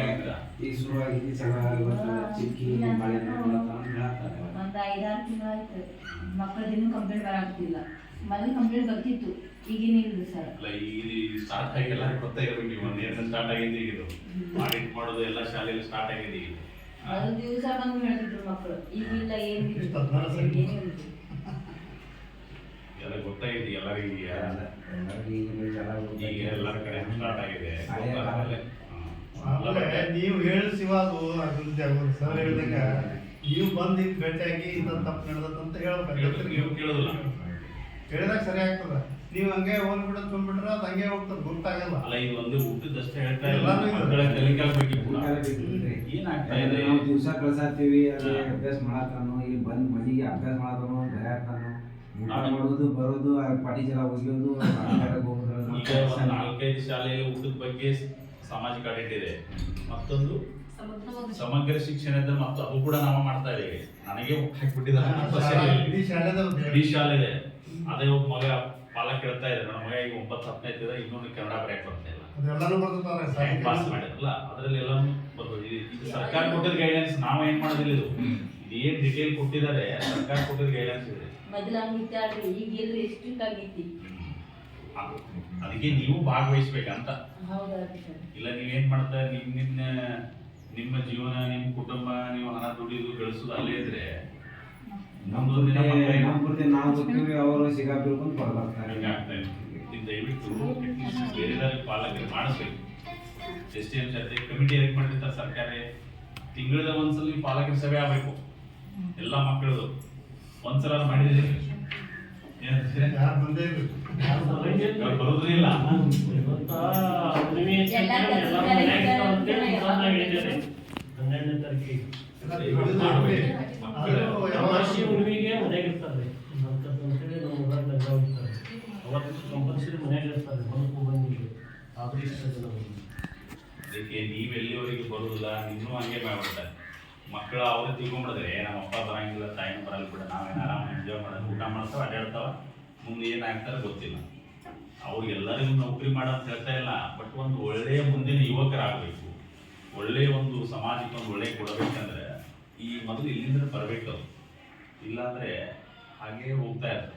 ಶುರುವಾಗಿದ್ರ ಈಗ ಚೆನ್ನಾಗಿ ಚಿಕ್ಕಿ ಒಂದು ಐದಾರು ತಿಂಗಳಾಯ್ತು ಮಕ್ಕಳ ದಿನ ಕಂಪ್ಲೇಂಟ್ ಬರಾಗ್ತಿಲ್ಲ ಮೊದಲು ಕಂಪ್ಲೇಂಟ್ ಬರ್ತಿತ್ತು. ಈಗಿನ ಇಲ್ಲ ಸರ್ ಅಲ್ಲ ಈಗ ಸ್ಟಾರ್ಟ್ ಆಗಿ ಎಲ್ಲ ನೀವು. ಒಂದೇನು ಸ್ಟಾರ್ಟ್ ಆಗಿದೆ ಈಗ ಇದು ಆಡಿಟ್ ಮಾಡೋದು ಎಲ್ಲ ಶಾಲೆಯಲ್ಲಿ ಸ್ಟಾರ್ಟ್ ಆಗಿದೆ ಈಗ. ಮೊದಲು ದಿವಸ ಬಂದು ಹೇಳ್ತಿದ್ರು ಮಕ್ಕಳು ಹದಿನಾರು ಸಲ. ಏನಿಲ್ಲ ಎಲ್ಲ ಗೊತ್ತಾಗಿದೆ ಎಲ್ಲರಿಗೂ ಈಗ. ಈಗ ಎಲ್ಲರ ಕಡೆ ಸ್ಟಾರ್ಟ್ ಆಗಿದೆ. ಆಮೇಲೆ ನೀವು ಹೇಳಿ ಶಿವಾದು ಅಭಿವೃದ್ಧಿ ಆಗೋದು ಸರ್ ಹೇಳಿದಾಗ ನೀವು ಬಂದು ಈಗ ಭೇಟಿಯಾಗಿ ಇಂಥ ತಪ್ಪು ನಡೆದಂತ ಹೇಳ್ಬೇಕು. ನೀವು ಕೇಳೋದಿಲ್ಲ. ಹೇಳಿದಾಗ ಸರಿ ಆಗ್ತದ. ನೀವು ಹಂಗೆ ಹೋಗ್ಬಿಟ್ಟು ತುಂಬಿಟ್ರೆ ಅದು ಹಂಗೆ ಹೋಗ್ತದೆ ಗೊತ್ತಾಗಲ್ಲ ಅಲ್ಲ ಇದು ಒಂದು ಊಟದಷ್ಟೇ ಹೇಳ್ತಾ ಇಲ್ಲ. ಮಕ್ಕಳ ಕಲಿಕಲ್ ಬಗ್ಗೆ ಕೂಡ. ಏನಾಗ್ತಾ ಇದೆ? ನಾವು ದಿವಸ ಕಳ್ಸಾತೀವಿ ಅಲ್ಲಿ ಅಭ್ಯಾಸ ಮಾಡತ್ತಾನು ಇಲ್ಲಿ ಬಂದ್ ಮನೆಗೆ ಅಭ್ಯಾಸ ಮಾಡತಾನು ಬೆಳೆಯತ್ತಾನು ಊಟ ಮಾಡೋದು ಬರೋದು ಆ ಪಾಟಿ ಜಲ ಒಗೆಯೋದು ನಾಲ್ಕೈದು ಶಾಲೆಯಲ್ಲಿ ಊಟದ ಬಗ್ಗೆ ಸಾಮಾಜಿಕ ಆಡಿಟ್ ಇದೆ. ಮತ್ತೊಂದು? ಸಮಗ್ರ ಶಿಕ್ಷಣ. ಇದ್ರೆ ಮತ್ತು ಅದು ಕೂಡ ನಾವು ಮಾಡ್ತಾ ಇದ್ದೀವಿ ನನಗೆ ಹಾಕಿಬಿಟ್ಟಿದ್ದಾರೆ ಇಡೀ ಶಾಲೆ ಇದೆ. ಅದೇ ಒಬ್ಬ ಮಗ ಪಾಲ ಕೇಳ್ತಾ ಇದ್ದಾರೆ. ನನ್ನ ಮಗ ಈಗ ಒಂಬತ್ತು ಹತ್ತನೇ ಇದ್ದಿದ್ರೆ ಇನ್ನೊಂದು ಕನ್ನಡ ಬ್ರ್ಯಾಕ್ ಬರ್ತಾ ಇಲ್ಲ. ಪಾಸ್ ಮಾಡಿದ್ರಲ್ಲ ಅದರಲ್ಲಿ ಎಲ್ಲಾನು ಬರ್ಬೋದು ಇದು ಇದು ಸರ್ಕಾರ ಕೊಟ್ಟಿದ್ದ ಗೈಡೆನ್ಸ್ ನಾವು ಏನ್ ಮಾಡೋದಿಲ್ಲ ಇದು. ಇದು ಏನ್ ಡಿಟೇಲ್ ಕೊಟ್ಟಿದ್ದಾರೆ ಸರ್ಕಾರ ಕೊಟ್ಟಿದ್ದ ಗೈಡೆನ್ಸ್ ಇದೆ. ಬದಲಾಗಿ ಹಂಗಿತ್ತು ಈಗ ಎಲ್ಲರೂ ಎಷ್ಟು ಆಗೈತಿ ಅದಕ್ಕೆ ನೀವು ಭಾಗವಹಿಸ್ಬೇಕಂತ. ಇಲ್ಲ ನೀವೇನ್ ಮಾಡ್ತಾ ನಿಮ್ ನಿನ್ನ ನಿಮ್ಮ ಜೀವನ ನಿಮ್ಮ ಕುಟುಂಬ ನೀವು ಹಣ ದುಡಿದು ಗಳಿಸೋದು ಅಲ್ಲೇ ಇದ್ರೆ ಅವರು ಸಿಗಾ ಬೀಳ್ಕೊಂಡು ಬರ್ಲಾಗ್ತಾರೆ ಹಿಂಗೆ ಆಗ್ತಾ ಇದೆ ನೀವು ದಯವಿಟ್ಟು ಅಟ್ಲೀಸ್ಟ್ ಬೇರೆ ಪಾಲಕರು ಮಾಡಿಸ್ಬೇಕು. ಎಸ್ ಟಿ ಎಂ ಜೊತೆ ಕಮಿಟಿ ಎಲೆಕ್ಟ್ ಮಾಡಿರ್ತಾರೆ ಸರ್ಕಾರ. ತಿಂಗಳದ ಒಂದ್ಸಲ ನೀವು ಪಾಲಕರ ಸಭೆ ಆಗ್ಬೇಕು. ಎಲ್ಲ ಮಕ್ಕಳದು. ಒಂದ್ಸಲ ಮಾಡಿದ್ರೆ? ಯಾರು ಬಂದೇ ಇಲ್ಲ ಯಾರು ಬಂದೇ ಇಲ್ಲ. ಇವಾಗ ಬರೋದೇ ಇಲ್ಲ ಹನ್ನೆರಡನೇ ತಾರೀಕಿಗೆ. ಯಾವಾಗ- ಹುಣ್ಣಿಮೆಗೆ ಮನೆಗೆ ಇರ್ತಾರೆ. ಅಂತೇಳಿ ನಮ್ಮ ಊರಾಗ ಲಗ್ನ ಹೋಗ್ತಾರೆ. ಅವತ್ತು ಕಂಪಲ್ಸರಿ ಮನೆಗೆ ಇರ್ತಾರೆ ಜನ ಅದಕ್ಕೆ ನೀವು ಎಲ್ಲಿವರೆಗೆ ಬರೋದಿಲ್ಲ ಇನ್ನೂ ಹಂಗೆ ಮಾಡ್ಬಿಡ್ತಾರೆ. ಮಕ್ಕಳು ಅವ್ರು ತಿಳ್ಕೊಂಬಿಡಿದ್ರೆ ನಮ್ಮ ಅಪ್ಪ ಬರಂಗಿಲ್ಲ, ತಾಯಿನೂ ಬರಲ್ಲ ಬಿಡ, ನಾವೇನು ಆರಾಮ ಎಂಜಾಯ್ ಮಾಡೋದು, ಊಟ ಮಾಡ್ತಾವೆ ಅಡ್ಡಾಡ್ತಾವ ಮುಂದೆ ಏನಾಗ್ತಾರೆ ಗೊತ್ತಿಲ್ಲ. ಅವ್ರಿಗೆಲ್ಲರಿಗೂ ನೌಕರಿ ಮಾಡೋ ಅಂತ ಹೇಳ್ತಾ ಇಲ್ಲ, ಬಟ್ ಒಂದು ಒಳ್ಳೆಯ ಮುಂದಿನ ಯುವಕರಾಗಬೇಕು. ಒಳ್ಳೆಯ ಒಂದು ಸಮಾಜಕ್ಕೆ ಒಂದು ಒಳ್ಳೆಯ ಕೊಡಬೇಕಂದ್ರೆ ಈ ಮೊದಲು ಇಲ್ಲಿಂದ ಬರಬೇಕು ಅದು. ಇಲ್ಲಾಂದ್ರೆ ಹಾಗೇ ಹೋಗ್ತಾ ಇರ್ತದೆ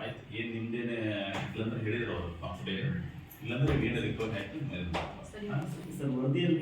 ಆಯ್ತು, ಏನು ನಿಮ್ದೇನೆ ಇಲ್ಲಂದ್ರೆ ಹೇಳಿದ್ರು ಅವರು ಕಂಫರ್ಟೇಬಲ್ ಇಲ್ಲಾಂದ್ರೆ ಏನು ರಿಕ್ವೆಸ್ಟ್ ಆಯ್ತು ಸರ್, ವರದಿಯಲ್ಲಿ